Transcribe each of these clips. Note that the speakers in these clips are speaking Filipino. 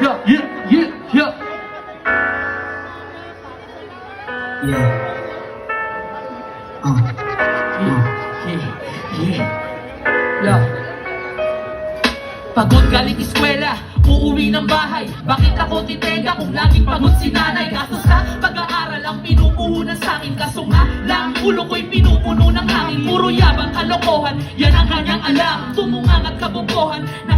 yeah, yeah, yeah, yeah. Yeah. Uh. Yeah, yeah, yeah. Pagod galing eskwela, uuwi ng bahay Bakit ako titenga kung laging pagod si nanay Kaso sa pag-aaral ang pinupuhunan sa akin Kaso nga lang ulo ko'y pinupuno ng hangin Puro yabang kalokohan, yan ang kanyang alam Tumungang at kabubuhan, nang-aangkas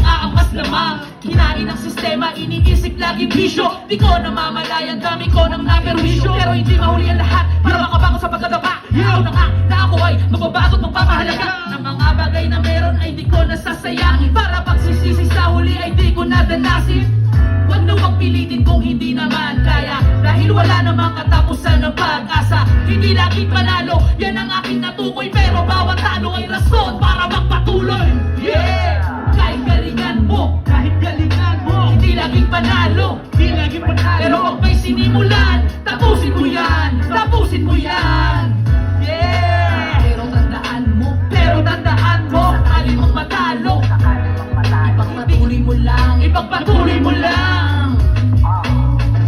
lamang Kinain ng sistema, iniisip lagi bisyo. Di ko namamalayan, dami ko ng naperwisyo. Pero hindi mahuli ang lahat, para makabago sa pagkadapa Ikaw na nga, na ako ay mababagot magpapahalaga. Ng mga bagay na meron ay di ko nasasayangin. Para pagsisisi sa huli ay di ko nadanasin. Huwag na huwag pilitin kung hindi naman kaya. Dahil wala namang katapusan ng pag-asa. Hindi laging panalo, yan ang aking natukoy Pero bawat talo ay rason laging panalo, hindi laging panalo. Pero kung may sinimulan, tapusin mo yan Tapusin mo yan. Yeah! Pero tandaan mo, pero tandaan mo Sakali mong matalo, ipagpatuloy mo lang Ipagpatuloy mo lang.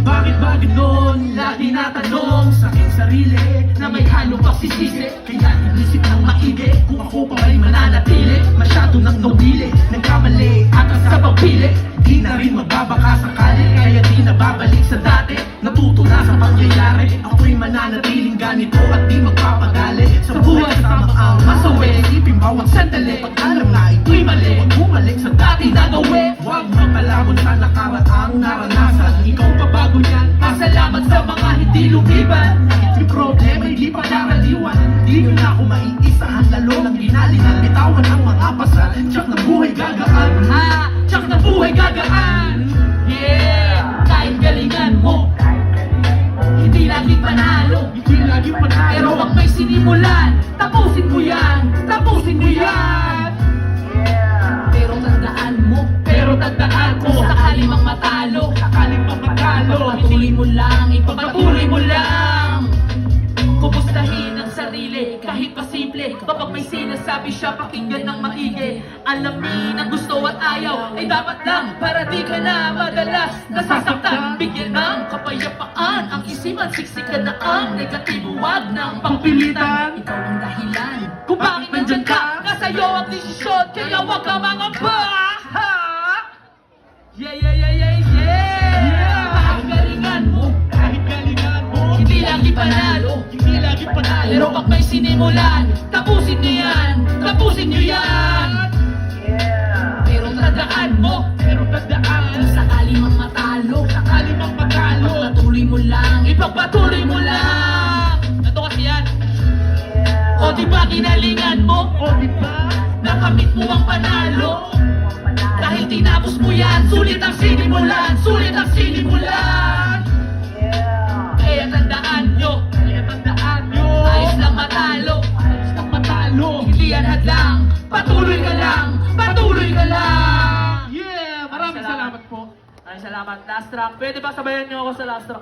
Bakit ba ganoon? Lagi natanong sa aking sarili Na may halong pagsisisi Kaya inisip ng maigi Kung ako pa rin mananatili Masyado nang nawili Nagkamali Ako'y mananatiling ganito At di magpapagali Sa buhay kasama ang masawi. Isipin bawat sandali Pag alam na ito'y mali. Huwag bumalik sa dati na gawin Huwag mapalabot sa nakaraang naranasan. Ikaw pa bago yan. Pasalamat sa mga hindi lumiban. May problema hindi pa karaniwan Di nyo na ako maiisahan. Lalo lang ginalingan. Bitawan ang mga pasal. Tsak na buhay gagaan Ha! Sinimulan Tapusin mo yan. Tapusin mo yan. Pero tandaan mo, pero tandaan mo Sakali mang matalo, sakali mang matalo Pagpatuloy mo lang, ipagpatuloy Kapag may sinasabi siya, pakinggan ng maigi. Alamin ang gusto at ayaw Ay dapat lang, para di ka na madalas Nasasaktan, bigyan ng kapayapaan Ang isipan, siksikan na ang negatibo. Wag ng pagpilitan Ikaw ang dahilan. Kung bakit nandyan ka, nasa iyo ang desisyon. Kaya wag ka mangamba. Ha? Yeah, yeah, yeah, yeah, yeah! Kahit galingan mo, kahit galingan mo. Hindi lagi panalo, hindi lagi panalo. Pero pag may sinimulan, tandaan mo, pero tandaan Kung sakali mang matalo, sakali mang matalo Pagpatuloy mo lang, ipagpatuloy mo lang Ito kasi yan O di ba ginalingan mo? O di ba? Nakamit mo ang panalo dahil tinapos mo yan, sulit ang sinimulan, sulit ang sinimulan. Maraming salamat. Last track. Pwede ba sabayan nyo ako sa last track?